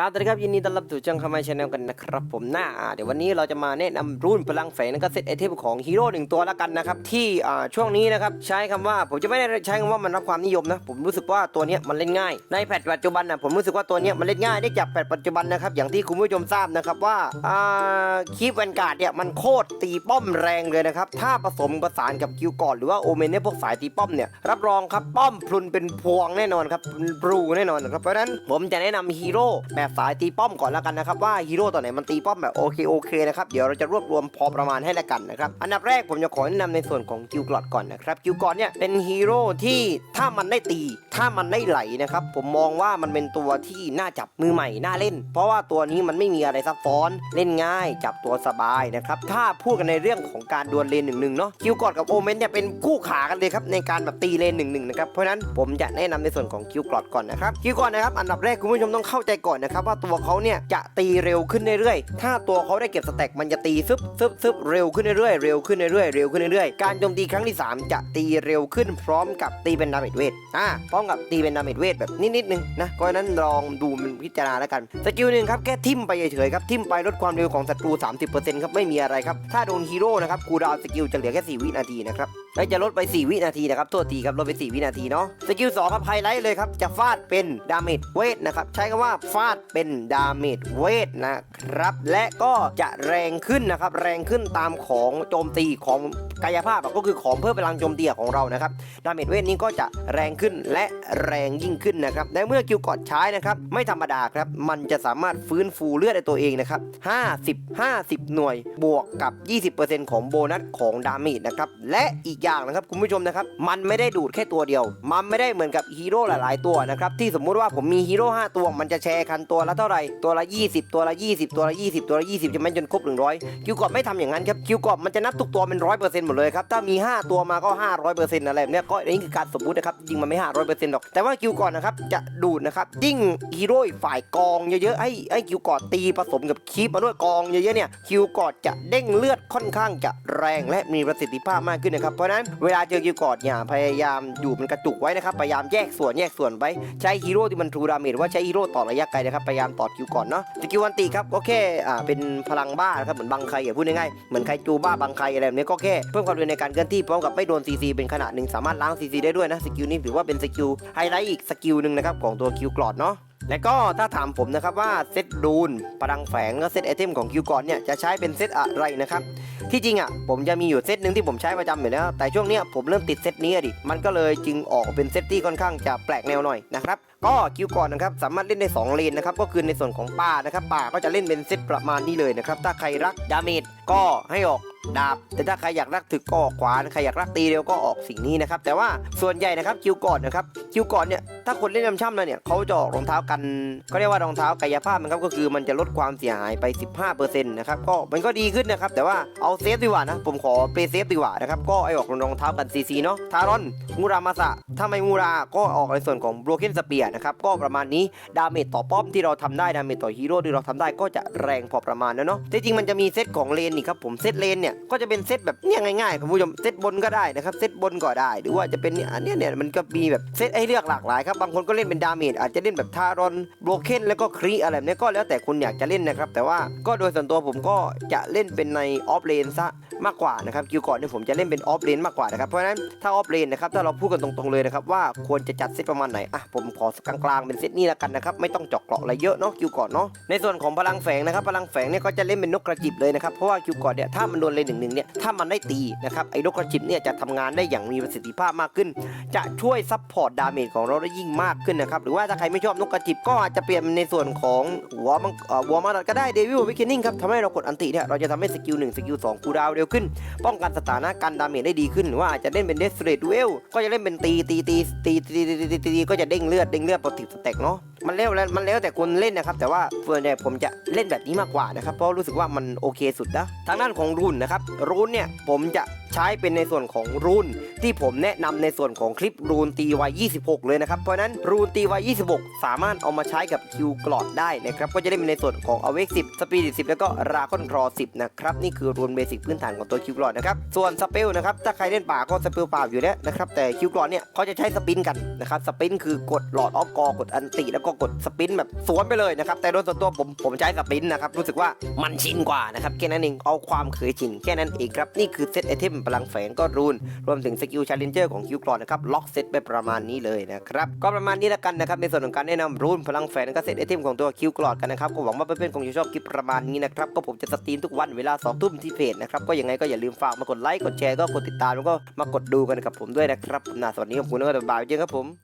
ครับสวัสดีครับยินดีต้อนรับสู่ช่องคามาชาแนลกันนะครับผมหน้าเดี๋ยววันนี้เราจะมาแนะนำรุ่นพลังแฝงแล้วก็เซตไอเทมของฮีโร่หนึ่งตัวแล้วกันนะครับที่ช่วงนี้นะครับใช้คำว่าผมจะไม่ได้ใช้คำว่ามันรับความนิยมนะผมรู้สึกว่าตัวนี้มันเล่นง่าย ในแพทปัจจุบันนะผมรู้สึกว่าตัวนี้มันเล่นง่ายได้จากแพทปัจจุบันนะครับอย่างที่คุณผู้ชมทราบนะครับว่าอ่าคีปแวนการ์ดเนี่ยมันโคตรตีป้อมแรงเลยนะครับถ้าผสมประสานกับคิวก่อนหรือว่าโอเมนเนี่ยพวกสายตีป้อมเนี่ยรับรองครับป้อมพลุนเป็นพวงแน่นอนครับเป็นบลูแน่นอนครับเพราะฉะนั้นผมจะแนะนำฮีโร่แบบสายตีป้อมก่อนแล้วกันนะครับว่าฮีโร่ตัวไหนมันตีป้อมแบบโอเคโอเคนะครับเดี๋ยวเราจะรวบรวมพอประมาณให้แล้วกันนะครับอันดับแรกผมจะขอแนะนำในส่วนของกิลกลอดก่อนนะครับกิลกลอดเนี่ยเป็นฮีโร่ที่ถ้ามันได้ตี ถ้ามันได้ไหลนะครับผมมองว่ามันเป็นตัวที่น่าจับมือใหม่น่าเล่น เพราะว่าตัวนี้มันไม่มีอะไรซับซ้อนเล่นง่าย จับตัวสบายนะครับถ้าพูดกันในเรื่องของการดวลเลนหนึ่งหนึ่งเนาะกิลกรอดกับโอเมนเนี่ยเป็นคู่ขากันเลยครับในการแบบตีเลนหนึ่งหนึ่งนะครับเพราะฉะนั้นผมจะแนะนำในส่วนของคิวกรอดก่อนนะครับคิวกรอดนะครับอันดับแรกคุณผู้ชมต้องเข้าใจก่อนนะครับว่าตัวเขาเนี่ยจะตีเร็วขึ้นเรื่อยๆ ถ้าตัวเขาได้เก็บสแต็กมันจะตีซึบซึบซึบเร็วขึ้นเรื่อยๆ เร็วขึ้นเรื่อยๆ เร็วขึ้นเรื่อยๆ การโจมตีครั้งที่ 3 จะตีเร็วขึ้นพร้อมกับตีเป็นดาเมจเวท อ่า พร้อมกับตีเป็นดาเมจเวทแบบนิดๆนึงนะเพราะนั้นลองดูมันพิจารณาแล้วกัน สกิลหนึ่งครับแค่ทิมไปเฉยๆครับ ทิมไปลดความเร็วของศัตรู 30%ครับ ไม่มีอะไรครับ ถ้าโดนฮีโร่นะครับ คูดาวสกิลจะเหลือแค่ 4 วินาทีนะครับ และจะลดไป 4 วินาทีนะครับโทษทีครับลดไป 4 วินาทีเนาะสกิล2ครับไฮไลท์เลยครับจะฟาดเป็นดาเมจเวทนะครับใช้คำว่าฟาดเป็นดาเมจเวทนะครับและก็จะแรงขึ้นนะครับแรงขึ้นตามของโจมตีของกายภาพก็คือของเพิ่มพลังโจมตีของเรานะครับดาเมจเวทนี้ก็จะแรงขึ้นและแรงยิ่งขึ้นนะครับในเมื่อกิลกอดใช้นะครับไม่ธรรมดาครับมันจะสามารถฟื้นฟูเลือดในตัวเองนะครับ50 50 หน่วยบวกกับ 20%ของโบนัสของดาเมจนะครับและอีกอย่างนะครับคุณผู้ชมนะครับมันไม่ได้ดูดแค่ตัวเดียว มันไม่ได้เหมือนกับฮีโร่หลาย ๆ ตัวนะครับที่สมมุติว่าผมมีฮีโร่5ตัวมันจะแชร์คันตัวละเท่าไหร่ตัวละ 20 ตัวละ 20 ตัวละ 20 ตัวละ 20จะไม่จนครบ100 คิวกรอบไม่ทำอย่างนั้นครับคิวกรอบมันจะนับทุกตัวเป็น100%หมดเลยครับถ้ามี 5 ตัวมาก็ 500%อะไรแบบนี้ก็อันนี้คือการสมมุตินะครับจริงมันไม่ 500%หรอกแต่ว่าคิวก่อนนะครับจะดูดนะครับยิ่งฮีโร่ฝ่ายกองเยอะๆให้ให้คิวกอดตีผสมกับคีปมาด้วยกองเยอะๆเนี่ยคิวกอดจะเด้งเลือดค่อนข้างจะแรงและมีประสิทธิภาพมากขึ้นนะครับเพราะะนั้นเวลาเจอคิวกอดอย่าพยายามอยู่มันกระจุกไว้นะครับพยายามแยกส่วนแยกส่วนไปใช้ฮีโร่ที่มันทรูดาเมจว่าใช้ฮีโร่ต่อระยะไกลนะครับพยายามต่อคิวก่อนเนาะสกิลวันตีครับก็แค่อ่าเป็นพลังบ้านะครับเหมือนบังใครอย่าพูดง่ายๆเหมือนใครจูบ้าบังใครอะไรแบบนี้ก็แค่เพิ่มความเร็วในการเคลื่อนที่พร้อมกับไม่โดนซีซีเป็นขนาดหนึ่งสามารถล้างซีซีได้ด้วยนะสกิลนี้ถือว่าเป็นสกิลไฮไลท์อีกสกิลหนึ่งนะครับของตัวคิวกรอดเนาะและก็ถ้าถามผมนะครับว่าเซตรูนพลังแฝงและเซตไอเทมของคิวกอนเนี่ยจะใช้เป็นเซตอะไรนะครับ ที่จริงอะผมจะมีอยู่เซตหนึ่งที่ผมใช้ประจำอยู่แล้ว แต่ช่วงเนี้ยผมเริ่มติดเซตนี้ดิมันก็เลยจึงออกเป็นเซตที่ค่อนข้างจะแปลกแนวหน่อยนะครับก็คิวก่อนนะครับสามารถเล่นได้2เลนนะครับก็คือในส่วนของป่านะครับป่าก็จะเล่นเป็นเซตประมาณนี้เลยนะครับถ้าใครรักดาเมจก็ให้ออกดาบ แต่ถ้าใครอยากรักถึกก็ออกขวานใครอยากรักตีเร็วก็ออกสิ่งนี้นะครับ แต่ว่าส่วนใหญ่นะครับคิวก่อนนะครับคิวก่อนเนี่ยถ้าคนเล่นน้ำช่ำแล้วเนี่ยเขาจะออกรองเท้ากันก็เรียกว่ารองเท้ากายภาพนะครับก็คือมันจะลดความเสียหายไป 15%นะครับก็มันก็ดีขึ้นนะครับแต่ว่าเอาเซฟดีกว่านะผมขอเปรเซฟดีกว่านะครับก็ไอออกรองเท้ากันซีซีเนาะทารอนมูรามาสะถ้าไม่มูราก็ออกในส่วนของ broken spear นะครับก็ประมาณนี้ดาเมจต่อป้อมที่เราทำได้ดาเมจต่อฮีโร่ที่เราทำได้ก็จะแรงพอประมาณนะเนาะที่จริงมันจะมีเซตของเลนนี่ครับผมเซตเลนเนี่ยก็จะเป็นเซตแบบเนี่ยง่ายๆคุณผู้ชมเซตบนก็ได้นะครับเซตบนก็ได้ หรือว่าจะเป็นเนี่ยอันเนี้ยเนี่ยมันก็มีแบบเซตให้เลือกหลากหลายครับบางคนก็เล่นเป็นดาเมจอาจจะเล่นแบบทารอนโบรเคนแล้วก็ครีอะไรแบบเนี้ยก็แล้วแต่คุณอยากจะเล่นนะครับแต่ว่าก็โดยส่วนตัวผมก็จะเล่นเป็นในออฟเลนซะมากกว่านะครับคิวก่อนเนี่ยผมจะเล่นเป็นออฟเลนมากกว่านะครับเพราะฉะนั้นถ้าออฟเลนนะครับถ้าเราพูดกันตรงๆเลยนะครับว่าควรจะจัดเซตประมาณไหนอะผมขอกลางๆเป็นเซตนี้แล้วกันนะครับไม่ต้องเจาะเกราะอะไรเยอะเนาะคิวก่อนเนาะในส่วนของพลังแฝงนะครับพลังแฝงเนี่ยก็จะเล่นเป็นนกกระจิบเลยนะครับเพราะว่าคิวก่อนเนี่ยถ้ามันโดนลยหนึ่งหนึ่งเนี่ยถ้ามันได้ตีนะครับไอ้นกกระจิบเนี่ยจะทำงานได้อย่างมีประสิทธิภาพมากขึ้น จะช่วยซัพพอร์ตดาเมจของเราได้ยิ่งมากขึ้นนะครับหรือว่าถ้าใครไม่ชอบนกกระจิบก็อาจจะเปลี่ยนในส่วนของหัวมังหัวมังก็ได้เดวิลวิกเกนนิ่งครับทำให้เรากดอันติเนี่ยเราจะทำให้สกิลหนึ่งสกิลสองคูดาวเร็วขึ้น ป้องกันสถานะการดาเมจได้ดีขึ้นหรือว่าอาจจะเล่นเป็นเดสเรดเวลก็จะเล่นเป็นตีตีตีตีตีตีตีก็จะเด้งเลือดเด้งเลือดปกติสเต็กเนาะมันเร็วแล้วมันแล้วแต่คนเล่นนะครับ แต่ว่าส่วนใหญ่ผมจะเล่นแบบนี้มากกว่านะครับ เพราะรู้สึกว่ามันโอเคสุดนะทางด้านของรุ่นนะครับรุ่นเนี่ยผมจะใช้เป็นในส่วนของรูนที่ผมแนะนำในส่วนของคลิปรูนตีไว26 เลยนะครับ เพราะนั้นรูนตีไว26 สามารถเอามาใช้กับคิวกรอดได้นะครับก็จะได้มีในส่วนของอเวก10สปีด10 แล้วก็ราคอนครอ10 นะครับ นี่คือรูนเบสิกพื้นฐานของตัวคิวกรอดนะครับส่วนสเปลนะครับถ้าใครเล่นป่าก็สเปลป่าอยู่แล้วนะครับแต่คิวกรอดเนี่ยเขาจะใช้สปินกันนะครับสปินคือกดหลอดออฟกอกดอันติแล้วก็กดสปินแบบสวนไปเลยนะครับแต่โดยส่วนตัวผมผมใช้สปินนะครับรู้สึกว่ามันชินกว่านะครับแค่นั้นเองเอาความเคยชินแค่นั้นเองครับนี่คือเซตไอเทมพลังแฝงก็รูน รวมถึงสกิลชาเลนเจอร์ของคิวกรอนนะครับล็อกเซตไปประมาณนี้เลยนะครับก็ประมาณนี้ละกันนะครับในส่วนของการแนะนำรูนพลังแฝงแล้วก็เซตไอเทมของตัวคิวกรอดกันนะครับก็หวังว่าเพื่อนๆคงจะชอบคลิปประมาณนี้นะครับก็ผมจะสตรีมทุกวันเวลาสองทุ่มที่เพจนะครับก็ยังไงก็อย่าลืมฝากมากดไลค์กดแชร์ก็กดติดตามแล้วก็มากดดูกันกับผมด้วยนะครับนาสวัสดีขอบคุณแล้วก็บ๊ายบายเจอกันครับผม